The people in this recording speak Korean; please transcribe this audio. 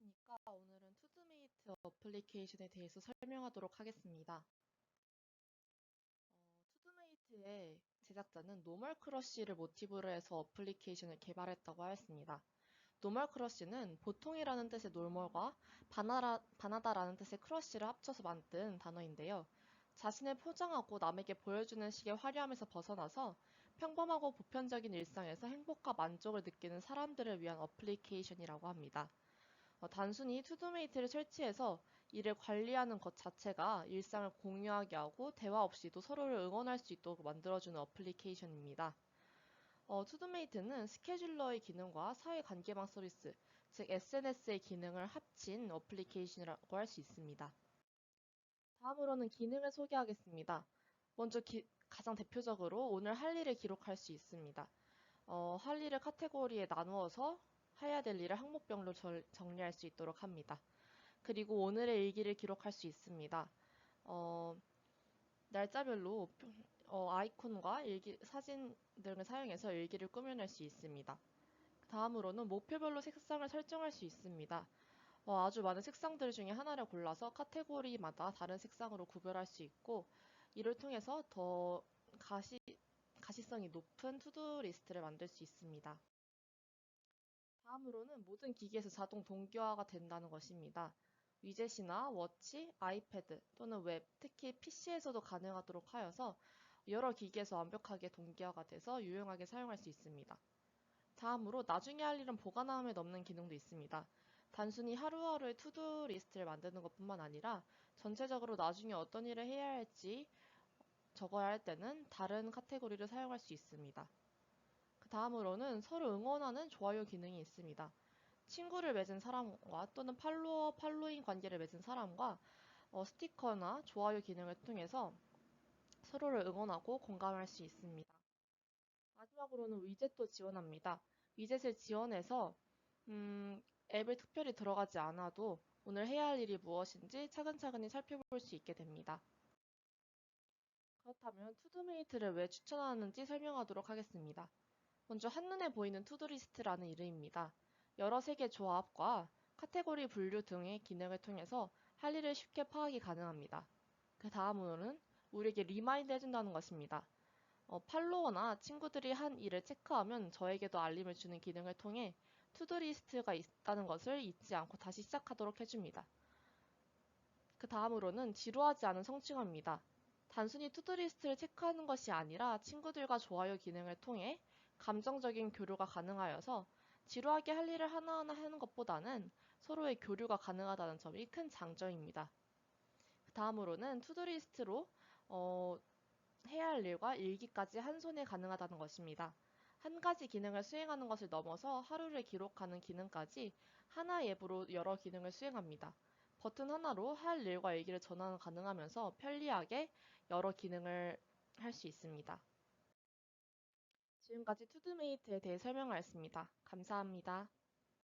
안녕하십니까. 오늘은 투드메이트 어플리케이션에 대해서 설명하도록 하겠습니다. 어, 투드메이트의 제작자는 노멀 크러쉬를 모티브로 해서 어플리케이션을 개발했다고 하였습니다. 노멀 크러쉬는 보통이라는 뜻의 놀멀과 바나라, 바나다라는 뜻의 크러쉬를 합쳐서 만든 단어인데요. 자신을 포장하고 남에게 보여주는 식의 화려함에서 벗어나서 평범하고 보편적인 일상에서 행복과 만족을 느끼는 사람들을 위한 어플리케이션이라고 합니다. 어, 단순히 투두메이트를 설치해서 이를 관리하는 것 자체가 일상을 공유하게 하고 대화 없이도 서로를 응원할 수 있도록 만들어주는 어플리케이션입니다. 어, 투두메이트는 스케줄러의 기능과 사회관계망 서비스, 즉 SNS의 기능을 합친 어플리케이션이라고 할 수 있습니다. 다음으로는 기능을 소개하겠습니다. 먼저 기, 가장 대표적으로 오늘 할 일을 기록할 수 있습니다. 어, 할 일을 카테고리에 나누어서 해야 될 일을 항목별로 정리할 수 있도록 합니다. 그리고 오늘의 일기를 기록할 수 있습니다. 어, 날짜별로 어, 아이콘과 일기, 사진 등을 사용해서 일기를 꾸며낼 수 있습니다. 다음으로는 목표별로 색상을 설정할 수 있습니다. 어, 아주 많은 색상들 중에 하나를 골라서 카테고리마다 다른 색상으로 구별할 수 있고 이를 통해서 더 가시, 가시성이 높은 투두 리스트를 만들 수 있습니다. 다음으로는 모든 기기에서 자동 동기화가 된다는 것입니다. 위젯이나 워치, 아이패드 또는 웹, 특히 PC에서도 가능하도록 하여서 여러 기기에서 완벽하게 동기화가 돼서 유용하게 사용할 수 있습니다. 다음으로 나중에 할 일은 보관함에 넣는 기능도 있습니다. 단순히 하루하루의 투두 리스트를 만드는 것뿐만 아니라 전체적으로 나중에 어떤 일을 해야 할지 적어야 할 때는 다른 카테고리를 사용할 수 있습니다. 그 다음으로는 서로 응원하는 좋아요 기능이 있습니다. 친구를 맺은 사람과 또는 팔로워, 팔로잉 관계를 맺은 사람과 어, 스티커나 좋아요 기능을 통해서 서로를 응원하고 공감할 수 있습니다. 마지막으로는 위젯도 지원합니다. 위젯을 지원해서 음, 앱을 특별히 들어가지 않아도 오늘 해야 할 일이 무엇인지 차근차근히 살펴볼 수 있게 됩니다. 그렇다면 투두메이트를 왜 추천하는지 설명하도록 하겠습니다. 먼저 한눈에 보이는 투두리스트라는 이름입니다. 여러 색의 조합과 카테고리 분류 등의 기능을 통해서 할 일을 쉽게 파악이 가능합니다. 그 다음으로는 우리에게 리마인드 해준다는 것입니다. 어, 팔로워나 친구들이 한 일을 체크하면 저에게도 알림을 주는 기능을 통해 투두리스트가 있다는 것을 잊지 않고 다시 시작하도록 해줍니다. 그 다음으로는 지루하지 않은 성취감입니다. 단순히 투두리스트를 체크하는 것이 아니라 친구들과 좋아요 기능을 통해 감정적인 교류가 가능하여서 지루하게 할 일을 하나하나 하는 것보다는 서로의 교류가 가능하다는 점이 큰 장점입니다. 다음으로는 투두리스트로 어, 해야 할 일과 일기까지 한 손에 가능하다는 것입니다. 한 가지 기능을 수행하는 것을 넘어서 하루를 기록하는 기능까지 하나의 앱으로 여러 기능을 수행합니다. 버튼 하나로 할 일과 일기를 전환 가능하면서 편리하게 여러 기능을 할 수 있습니다. 지금까지 투드메이트에 대해 설명하였습니다. 감사합니다.